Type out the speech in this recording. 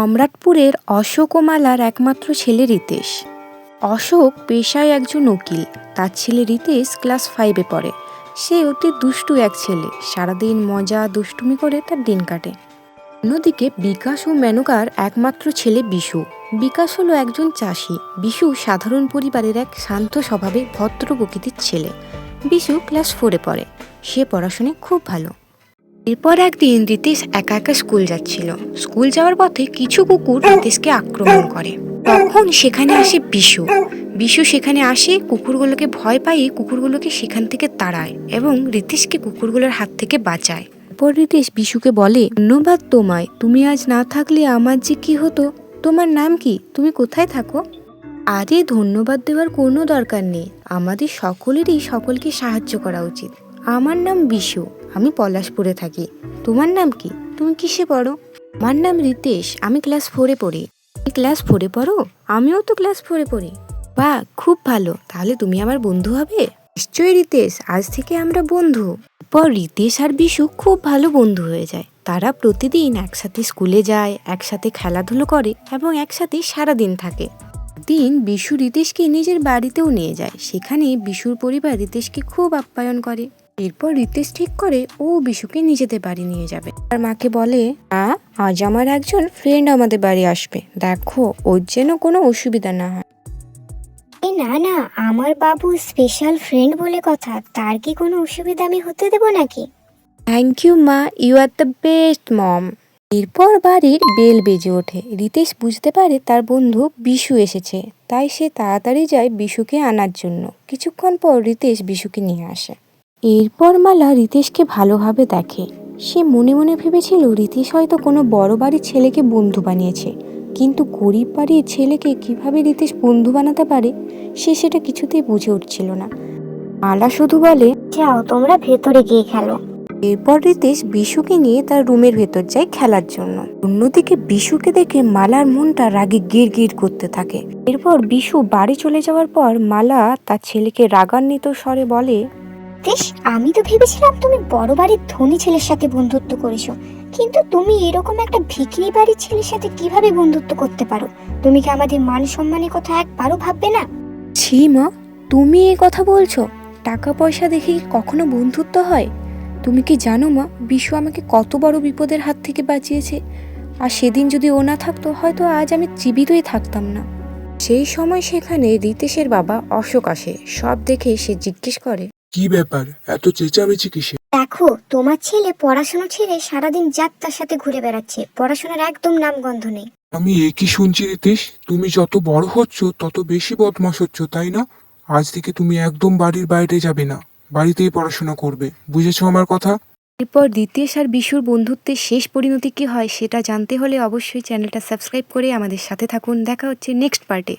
সম্রাটপুরের অশোক ও মালার একমাত্র ছেলে রিতেশ। অশোক পেশায় একজন উকিল, তার ছেলে রিতেশ ক্লাস ফাইভে পড়ে। সে অতি দুষ্টু এক ছেলে, সারাদিন মজা, দুষ্টুমি করে তার দিন কাটে। অন্যদিকে বিকাশ ও মেনকার একমাত্র ছেলে বিশু। বিকাশ হলো একজন চাষি। বিশু সাধারণ পরিবারের এক শান্ত স্বভাবে ভদ্র প্রকৃতির ছেলে। বিশু ক্লাস ফোরে পড়ে। সে পড়াশোনায় খুব ভালো। এরপর একদিন রিতেশ একা একা স্কুল যাচ্ছিল। স্কুল যাওয়ার পথে কিছু কুকুর রিতেশকে আক্রমণ করে। তখন সেখানে আসে বিশু। বিশু সেখানে আসে, কুকুরগুলোকে ভয় পাইয়ে কুকুরগুলোকে সেখান থেকে তাড়ায় এবং রিতেশকে কুকুরগুলোর হাত থেকে বাঁচায়। এরপর রিতেশ বিশুকে বলে, ধন্যবাদ তোমায়, তুমি আজ না থাকলে আমার যে কি হতো? তোমার নাম কি? তুমি কোথায় থাকো? আরে, ধন্যবাদ দেওয়ার কোনো দরকার নেই। আমাদের সকলেরই সকলকে সাহায্য করা উচিত। আমার নাম বিশু। আমি পলাশপুরে থাকি। তোমার নাম কি? তুমি কিসে পড়ো? আমার নাম রিতেশ, আমি ক্লাস ফোরে পড়ি। তুমি ক্লাস ফোরে পড়ো? আমিও তো ক্লাস ফোরে পড়ি। বা খুব ভালো। তাহলে তুমি আমার বন্ধু হবে? নিশ্চয়ই রিতেশ, আজ থেকে আমরা বন্ধু। পর রিতেশ আর বিশু খুব ভালো বন্ধু হয়ে যায়। তারা প্রতিদিন একসাথে স্কুলে যায়, একসাথে খেলাধুলো করে এবং একসাথে সারাদিন থাকে। দিন বিশু রিতেশকে নিজের বাড়িতেও নিয়ে যায়। সেখানে বিশুর পরিবার রিতেশকে খুব আপ্যায়ন করে। এরপর রিতেশ ঠিক করে ও বিশুকে নিজেদের বাড়ি নিয়ে যাবে। আর মাকে বলে মা আজ আমার একজন ফ্রেন্ড আমাদের বাড়ি আসবে। দেখো ওর যেন কোনো অসুবিধা না হয়। এই না না আমার বাবু স্পেশাল ফ্রেন্ড বলে কথা তার কি কোনো অসুবিধা আমি হতে দেবো নাকি? থ্যাংক ইউ মা you are the best mom এরপর বাড়ির বেল বেজে ওঠে। রিতেশ বুঝতে পারে তার বন্ধু বিশু এসেছে তাই সে তাড়াতাড়ি যায় বিশুকে আনার জন্য। কিছুক্ষণ পর রিতেশ বিশুকে নিয়ে আসে। এরপর মালা রিতেশকে ভালোভাবে দেখে। সে মনে মনে ভেবেছিল রিতেশ হয়তো কোনো বড় বাড়ির ছেলেকে বন্ধু বানিয়েছে। কিন্তু গরিব বাড়ির ছেলেকে কীভাবে রিতেশ বন্ধু বানাতে পারে সে সেটা কিছুতেই বুঝে উঠছিল না। মালা শুধু বলে যাও তোমরা ভেতরে গিয়ে খেলো। এরপর রিতেশ বিশুকে নিয়ে তার রুমের ভেতর যায় খেলার জন্য। অন্যদিকে বিশুকে দেখে মালার মনটা রাগে গির গির করতে থাকে। এরপর বিশু বাড়ি চলে যাওয়ার পর মালা তার ছেলেকে রাগান্বিত স্বরে বলে বেশ আমি তো ভেবেছিলাম তুমি বড় বাড়ির ধনী ছেলের সাথে বন্ধুত্ব করেছ। কিন্তু তুমি এরকম একটা ভিখিরি বাড়ির ছেলের সাথে কীভাবে বন্ধুত্ব করতে পারো? তুমি কি আমাদের মান সম্মানের কথা একবারও ভাববে না? ছি মা, তুমি এই কথা বলছো? টাকা পয়সা দেখে কখনো বন্ধুত্ব হয়? তুমি কি জানো মা, বিশু আমাকে কত বড় বিপদের হাত থেকে বাঁচিয়েছে? আর সেদিন যদি ও না থাকতো, হয়তো আজ আমি জীবিতই থাকতাম না। সেই সময় সেখানে রিতেশের বাবা অশোক আসে। সব দেখে সে জিজ্ঞেস করে কি ব্যাপার? এত চেঁচামেচি কিসে দেখো তোমার ছেলে পড়াশোনা ছেড়ে সারাদিন যাত্রার সাথে ঘুরে বেড়াচ্ছে। পড়াশোনার একদম নামগন্ধ নেই। আমি একই শুনছি রিতেশ? তুমি যত বড় হচ্ছ তত বেশি বদমাস হচ্ছ তাই না? আজ থেকে তুমি একদম বাড়ির বাইরে যাবে না। বাড়িতেই পড়াশোনা করবে। বুঝেছ আমার কথা? এরপর দ্বিতীয় আর বিশুর বন্ধুত্বের শেষ পরিণতি কি হয় সেটা জানতে হলে অবশ্যই চ্যানেলটা সাবস্ক্রাইব করে আমাদের সাথে থাকুন। দেখা হচ্ছে নেক্সট পার্টে।